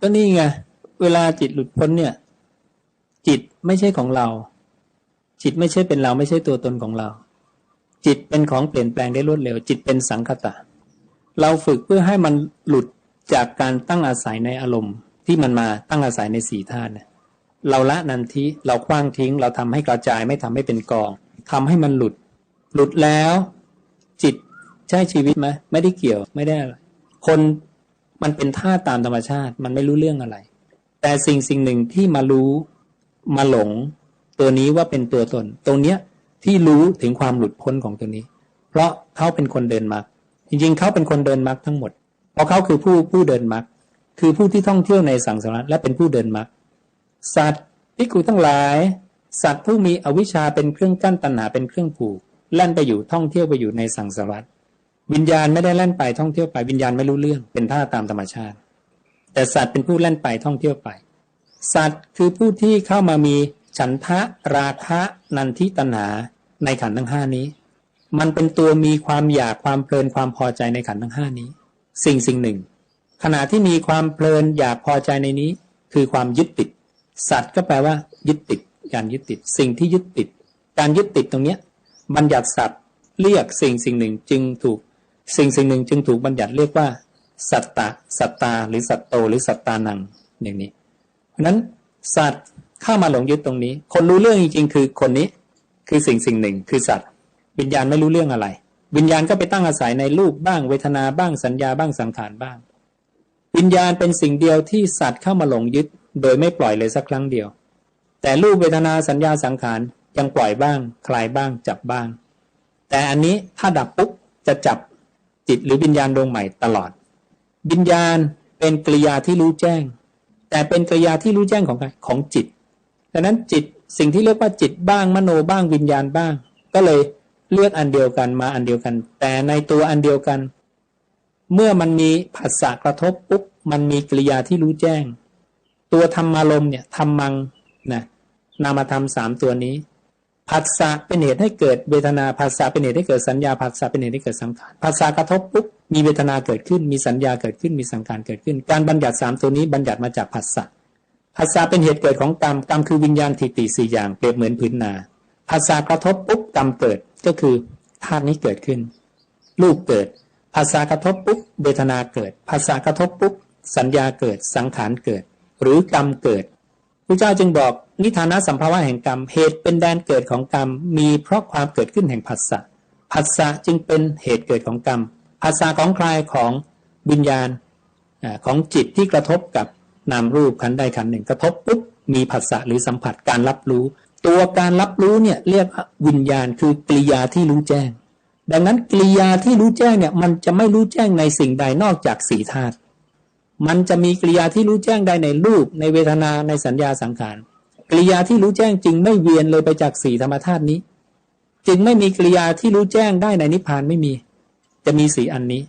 ก็นี่ไงเวลาจิตหลุดพ้นเนี่ย จิตไม่ใช่ของเรา จิตไม่ใช่เป็นเราไม่ใช่ตัวตนของเรา จิตเป็นของเปลี่ยนแปลงได้รวดเร็ว จิตเป็นสังคตะ เราฝึกเพื่อให้มันหลุดจากการตั้งอาศัยในอารมณ์ ที่มันมาตั้งอาศัยในสี่ธาตุเนี่ยเราละนันทิเราคว้างทิ้ง เราทำให้กระจายไม่ทำให้เป็นกองทำให้มันหลุด หลุดแล้ว จิตใช่ชีวิตไหมไม่ได้เกี่ยวไม่ได้ คน มันเป็นท่าตามธรรมชาติ มันไม่รู้เรื่องอะไร แต่สิ่งสิ่งหนึ่งที่มารู้มาหลง ตัวนี้ว่าเป็นตัวตน ตรงเนี้ยที่รู้ถึงความหลุดพ้นของตัวนี้ เพราะเขาเป็นคนเดินมรรคจริงๆเขาเป็นคนเดินมรรคทั้งหมด เพราะเขาคือผู้ผู้เดินมรรคคือผู้ที่ท่องเที่ยวในสังสารวัฏและเป็นผู้เดินมรรคสัตว์ที่กูทั้งหลาย สัตว์ผู้มีอวิชชาเป็นเครื่องกั้นตัณหาเป็นเครื่องผูกแล่นไปอยู่ท่องเที่ยวไปอยู่ในสังสารวัฏ วิญญาณไม่ได้แล่นไปท่องเที่ยวไปวิญญาณไม่รู้เรื่อง เป็นท่าตามธรรมชาติ แต่สัตว์เป็นผู้แล่นไปท่องเที่ยวไป สัตว์คือผู้ที่เข้ามามีฉันทะราคะนันทิตัณหาในขันทั้งห้านี้ มันเป็นตัวมีความอยากความเพลินความพอใจในขันทั้งห้านี้ สิ่งสิ่งหนึ่ง ขณะที่มีความเพลินอยากพอใจในนี้ คือความยึดติด สัตว์ก็แปลว่า ยึดติด การยึดติด สิ่งที่ยึดติด การยึดติดตรงเนี้ยบัญญัติสัตว์เรียกสิ่งสิ่งหนึ่งจึงถูก สิ่งสิ่งหนึ่งจึงถูกบัญญัติเรียกว่า สัตตะสัตตา หรือสัตโต หรือสัตตานังอย่างนี้ เพราะนั้นสัตว์เข้ามาหลงยึดตรงนี้ คนรู้เรื่องจริงๆ คือคนนี้คือสิ่งสิ่งหนึ่ง คือสัตว์ วิญญาณไม่รู้เรื่องอะไร วิญญาณก็ไปตั้งอาศัยในรูปบ้างเวทนาบ้างสัญญาบ้างสังขารบ้าง วิญญาณเป็นสิ่งเดียวที่สัตว์เข้ามาหลงยึด โดยไม่ปล่อยเลยสักครั้งเดียว แต่รูปเวทนาสัญญาสังขารยังปล่อยบ้าง คลายบ้างจับบ้าง แต่อันนี้ถ้าดับปุ๊บจะจับ จิตหรือวิญญาณดวงใหม่ตลอด วิญญาณเป็นกริยาที่รู้แจ้ง แต่เป็นกริยาที่รู้แจ้งของใครของจิตดังนั้นจิตสิ่งที่เรียกว่าจิตบ้างมโนบ้างวิญญาณบ้าง ก็เลยเลือกอันเดียวกันมาอันเดียวกัน แต่ในตัวอันเดียวกัน เมื่อมันมีผัสสะกระทบปุ๊บมันมีกริยาที่รู้แจ้ง ตัวธรรมารมเนี่ยธรรมังนะนามธรรมสามตัวนี้ ผัสสะเป็นเหตุให้เกิดเวทนาผัสสะเป็นเหตุให้เกิดสัญญาผัสสะเป็นเหตุให้เกิดสังขารผัสสะกระทบปุ๊บมีเวทนาเกิดขึ้น มีสัญญาเกิดขึ้นมีสังขารเกิดขึ้น การบัญญัติสามตัวนี้บัญญัติมาจากผัสสะผัสสะเป็นเหตุเกิดของกรรมกรรมคือวิญญาณทิฏฐิสี่อย่างเปรียบเหมือนพื้นนาผัสสะกระทบปุ๊บกรรมเกิดก็คือธาตุนี้เกิดขึ้นรูปเกิดภาษากระทบปุ๊บเวทนาเกิดภาษากระทบปุ๊บสัญญาเกิดสังขารเกิด หรือกรรมเกิดพระเจ้าจึงบอก นิทานะสัมภาวะแห่งกรรม เหตุเป็นแดนเกิดของกรรม มีเพราะความเกิดขึ้นแห่งผัสสะผัสสะจึงเป็นเหตุเกิดของกรรมผัสสะของใครของวิญญาณของจิตที่กระทบกับนามรูปขันใดขันหนึ่ง กระทบปุ๊บมีผัสสะหรือสัมผัสการรับรู้ ตัวการรับรู้เนี่ยเรียกวิญญาณคือกริยาที่รู้แจ้ง ดังนั้นกริยาที่รู้แจ้งเนี่ยมันจะไม่รู้แจ้งในสิ่งใดนอกจากสีธาตุมันจะมีกริยาที่รู้แจ้งได้ในรูป ในเวทนาในสัญญาสังขาร กริยาที่รู้แจ้งจริงไม่เวียนเลยไปจากสี่ธรรมธาตุนี้ จึงไม่มีกริยาที่รู้แจ้งได้ในนิพพานไม่มี จะมีสีอันนี้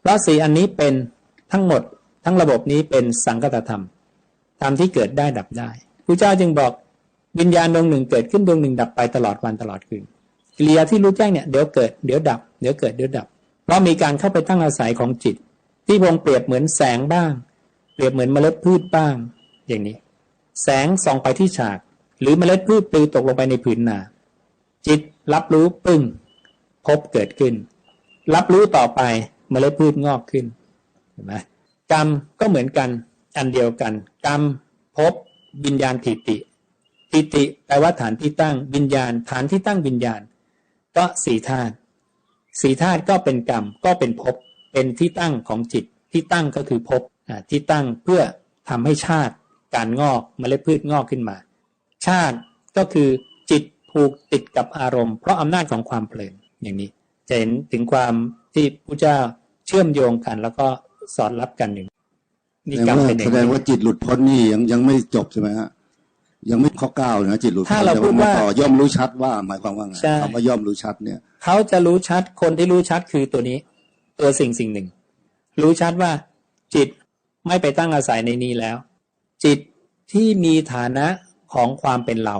เพราะสีอันนี้เป็นทั้งหมด ทั้งระบบนี้เป็นสังคตธรรมธรรมที่เกิดได้ดับได้พระเจ้าจึงบอกวิญญาณดวงหนึ่งเกิดขึ้นดวงหนึ่งดับไปตลอดวันตลอดคืนกิริยาที่รู้แจ้งเนี่ยเดี๋ยวเกิดเดี๋ยวดับเดี๋ยวเกิดเดี๋ยวดับ เพราะมีการเข้าไปตั้งอาศัยของจิต ที่พงเปรียบเหมือนแสงบ้าง เปรียบเหมือนเมล็ดพืชบ้าง อย่างนี้ แสงส่องไปที่ฉาก หรือเมล็ดพืชปลิวตกลงไปในผืนนา จิตรับรู้ปึ้ง พบเกิดขึ้น รับรู้ต่อไปเมล็ดพืชงอกขึ้นเห็นไหมกรรมก็เหมือนกันอันเดียวกัน กรรมพบวิญญาณทิติทิติแปลว่าฐานที่ตั้งวิญญาณ ฐานที่ตั้งวิญญาณ ก็สี่ธาตุสี่ธาตุก็เป็นกรรมก็เป็นภพเป็นที่ตั้งของจิตที่ตั้งก็คือภพที่ตั้งเพื่อทำให้ชาติ การงอกมเมล็ดพืชงอกขึ้นมา ชาติก็คือจิตผูกติดกับอารมณ์ เพราะอำนาจของความเพลินอย่างนี้ จะเห็นถึงความที่พระเจ้าเชื่อมโยงกัน แล้วก็สอนรับกันอย่างนี่กรรมเป็นแสดงว่าจิตหลุดพ้นนี่ยังยังไม่จบใช่ไหมฮะยังไม่ข้อเก้านะจิตหลุดพ้นถ้าเราพูดว่าย่อมรู้ชัดว่าหมายความว่าไงคำว่าย่อมรู้ชัดเนี่ยเขาจะรู้ชัดคนที่รู้ชัดคือตัวนี้ ตัวสิ่งสิ่งหนึ่ง รู้ชัดว่าจิตไม่ไปตั้งอาศัยในนี้แล้ว จิตที่มีฐานะของความเป็นเรา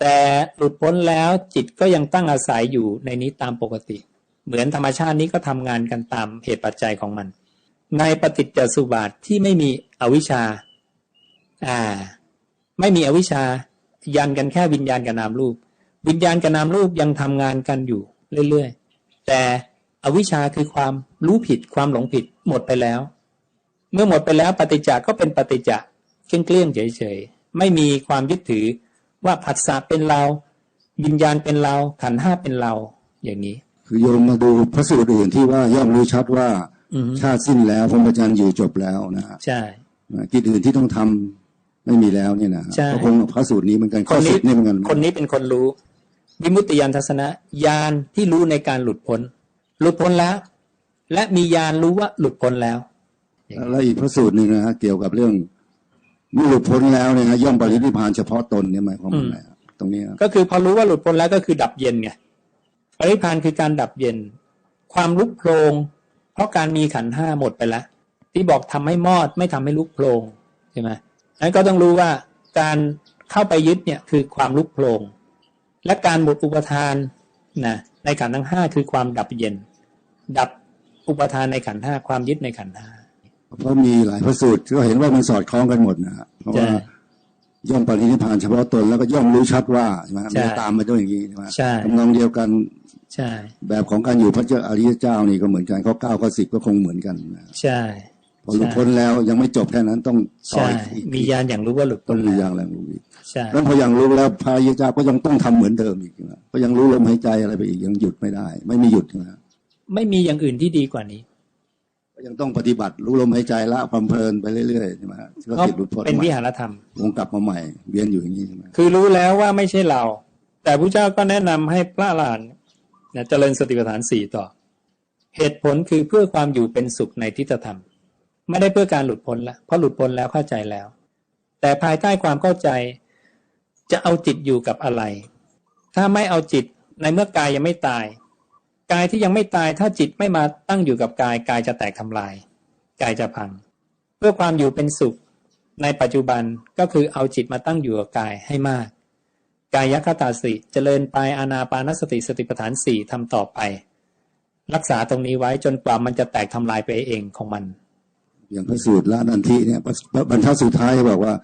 แต่หลุดพ้นแล้วจิตก็ยังตั้งอาศัยอยู่ในนี้ตามปกติ เหมือนธรรมชาตินี้ก็ทำงานกันตามเหตุปัจจัยของมัน ในปฏิจจสุบาทที่ไม่มีอวิชชา อ่า ไม่มีอวิชชา ยันกันแค่วิญญาณกับนามรูป วิญญาณกับนามรูปยังทำงานกันอยู่เรื่อยๆ แต่อวิชชาคือความรู้ผิดความหลงผิดหมดไปแล้ว เมื่อหมดไปแล้วปฏิจจาก็เป็นปฏิจจะเกลี้ยงๆเฉยๆไม่มีความยึดถือว่าผัสสะเป็นเรา วิญญาณเป็นเราขันธ์ห้าเป็นเรา อย่างนี้ คือโยมมาดูพระสูตรอื่นที่ว่าย่อมรู้ชัดว่าอือฮึชาติสิ้นแล้วพรหมจรรย์อยู่จบแล้วนะฮะใช่กิจอื่นที่ต้องทำไม่มีแล้วเนี่ยนะฮะใช่ก็คงพระสูตรนี้เหมือนกันคข้อนสินี้บนี่เหมือนกันคนนี้เป็นคนรู้ วิมุตติยานทัศนะญาณที่รู้ในการหลุดพ้น หลุดพ้นแล้ว และมีญาณรู้ว่าหลุดพ้นแล้ว แล้วอีกพระสูตรหนึ่งนะฮะเกี่ยวกับเรื่องเมื่อหลุดพ้นแล้วเนี่ยฮะย่อมปรินิพพานเฉพาะตนเนี่ยหมายความว่าไงฮะตรงนี้ฮะก็คือพอรู้ว่าหลุดพ้นแล้วก็คือดับเย็นไงปรินิพพานคือการดับเย็น ความลุกโพลงเพราะการมีขันธ์ห้าหมดไปแล้วที่บอกทำให้มอดไม่ทำให้ลุกโพลงใช่ไหมนั้นก็ต้องรู้ว่าการเข้าไปยึดเนี่ยคือความลุกโพลงและการหมดอุปทานนะในขันธ์ทั้งห้าคือความดับเย็น ดับอุปทานในขันธ์ห้าความยึดในขันธ์ห้า เพราะมีหลายพระสูตรก็เห็นว่ามันสอดคล้องกันหมดนะฮะเพราะว่าใช่ย่อมปรินิพพานเฉพาะตนแล้วก็ย่อมรู้ชัดว่าใช่ไหมฮะใช่มันตามมาด้วยอย่างนี้ใช่ไหมใช่ทำนองเดียวกันใช่ แบบของการอยู่พระเจ้าอริยเจ้านี่ก็เหมือนกันข้อเก้าข้อสิบก็คงเหมือนกันนะใช่พอหลุดพ้นแล้วยังไม่จบแค่นั้นต้องต่อใช่อีกมีญาณอย่างรู้ว่าหลุดต้พ้องนมีอแล้วย่างแรงรู้อีกใช่แล้วพอยังรู้แล้วพระอริยเจ้าก็ยังต้องทำเหมือนเดิมอีกนะก็ยังรู้ลมหายใจอะไรไปอีกยังหยุดไม่ได้ ไม่มีหยุดนะไม่มีอย่างอื่นที่ดีกว่านี้ก็ ยังต้องปฏิบัติรู้ลมหายใจละความเพลินไปเรื่อยๆใช่ไหมฮะก็เพราะติดหลุดพ้นเป็นใหม่วิหารธรรมวงกลับมาใหม่ เวียนอยู่อย่างนี้ใช่ไหมคือรู้แล้วว่าไม่ใช่เรา แต่พระเจ้าก็แนะนำให้พระอรหันต์เนี่ยเจริญสติปัฏฐานสี่ต่อ เหตุผลคือเพื่อความอยู่เป็นสุขในทิฏฐธรรม ไม่ได้เพื่อการหลุดพ้นละเพราะหลุดพ้นแล้วเข้าใจแล้ว แต่ภายใต้ความเข้าใจ จะเอาจิตอยู่กับอะไร ถ้าไม่เอาจิตในเมื่อกายยังไม่ตาย กายที่ยังไม่ตายถ้าจิตไม่มาตั้งอยู่กับกายกายจะแตกทำลาย กายจะพัง เพื่อความอยู่เป็นสุข ในปัจจุบันก็คือเอาจิตมาตั้งอยู่กับกายให้มาก กายคตาสิเจริญไปอานาปานสติสติปัฏฐานสี่ทำต่อไป รักษาตรงนี้ไว้จนกว่ามันจะแตกทำลายไปเองของมัน อย่างพระสูตรละนันทิเนี่ยบรรทัดสุดท้ายบอกว่า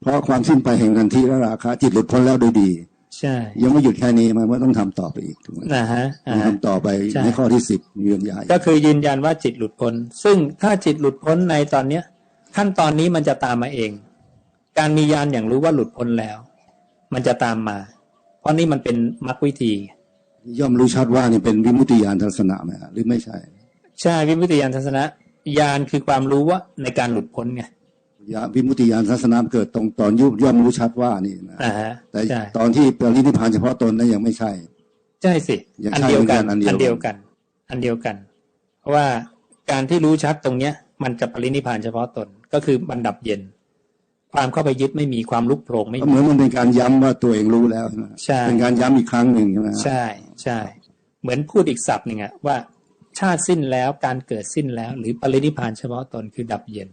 เพราะความสิ้นไปแห่งนันทิและราคะจิตหลุดพ้นแล้วโดยดี ใช่ ยังไม่หยุดแค่นี้มันว่าต้องทำต่อไปอีกถูกไหมนะฮะต้อ่าองฮะทำต่อไปใช่ในข้อที่สิบเยือนยายก็คือยืนยันว่าจิตหลุดพ้น ซึ่งถ้าจิตหลุดพ้นในตอนเนี้ย ขั้นตอนนี้มันจะตามมาเอง การมียานอย่างรู้ว่าหลุดพ้นแล้ว มันจะตามมา เพราะนี่มันเป็นมรรควิธี ย่อมรู้ชัดว่านี่เป็นวิมุตติญาณทัศนะไหมฮะหรือไม่ใช่ ใช่วิมุตติยานทัศนะยานคือความรู้ว่าในการหลุดพ้นไง ยาวิมุตติญาณทัศนะเกิดตรงตอนยุบย่อมรู้ชัดว่านี่นะอ่าฮะแต่ใช่ตอนที่ปรินิพพานเฉพาะตนนั้นยังไม่ใช่ ใช่สิยังอันใช่เดียวกันเหมือนกันอันเดียวอันเดียวกัน อันเดียวกัน เพราะว่าการที่รู้ชัดตรงเนี้ย มันจะปรินิพพานเฉพาะตนก็คือบันดับเย็น ความเข้าไปยึดไม่มีความลุกโผล่ไม่ก็มีเหมือนมันเป็นการย้ำว่าตัวเองรู้แล้วใช่ไหมใช่เป็นการย้ำอีกครั้งหนึ่งใช่ไหมฮะใช่ใช่ เหมือนพูดอีกศัพท์หนึ่งอะว่า ชาติสิ้นแล้วการเกิดสิ้นแล้ว หรือปรินิพพานเฉพาะตนคือดับเย็น